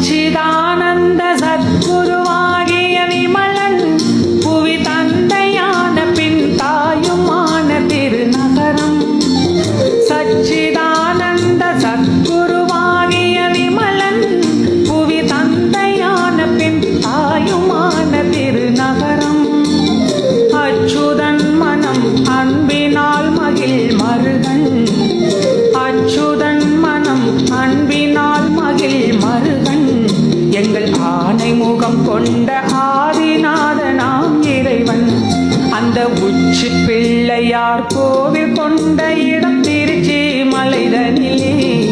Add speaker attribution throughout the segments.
Speaker 1: சச்சிதானந்த சத்குருவாகிய விமலன் புவி தந்தையான பின் தாயுமான திருநகரம். சச்சி ஆனை முகம் கொண்ட ஆதிநாதனாம் இறைவன். அந்த உச்சி பிள்ளையார் கோவில் கொண்ட இடம் திருச்சி மலைதனிலே.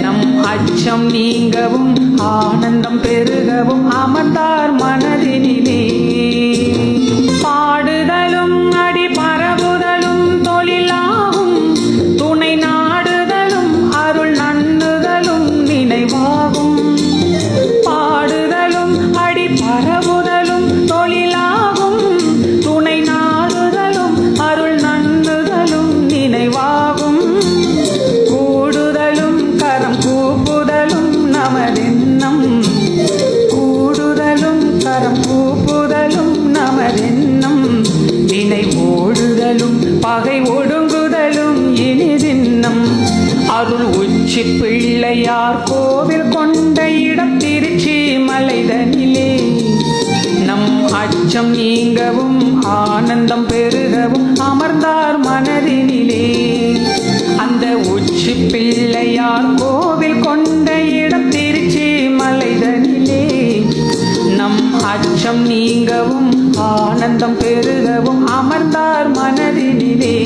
Speaker 1: நம் அச்சம் நீங்கவும் ஆனந்தம் பெருகவும் அமர்ந்தார் மன நமதென்னம். கூடுதலும் கரம் கூப்புதலும் நமதென்னம். வினை ஓடுதலும் பகை ஒடுங்குதலும் இனிதின்னம். அருள் உச்சி பிள்ளையார் கோவில் கொண்ட இடம் திருச்சி மலைதனிலே. நம் அச்சம் நீங்கவும் ஆனந்தம் பெருகவும் அமர்ந்தார் மனதினிலே. அந்த உச்சி பிள்ளையார் கோவில் அச்சம் நீங்கவும் ஆனந்தம் பெருகவும் அமர்ந்தார் மனதினிலே.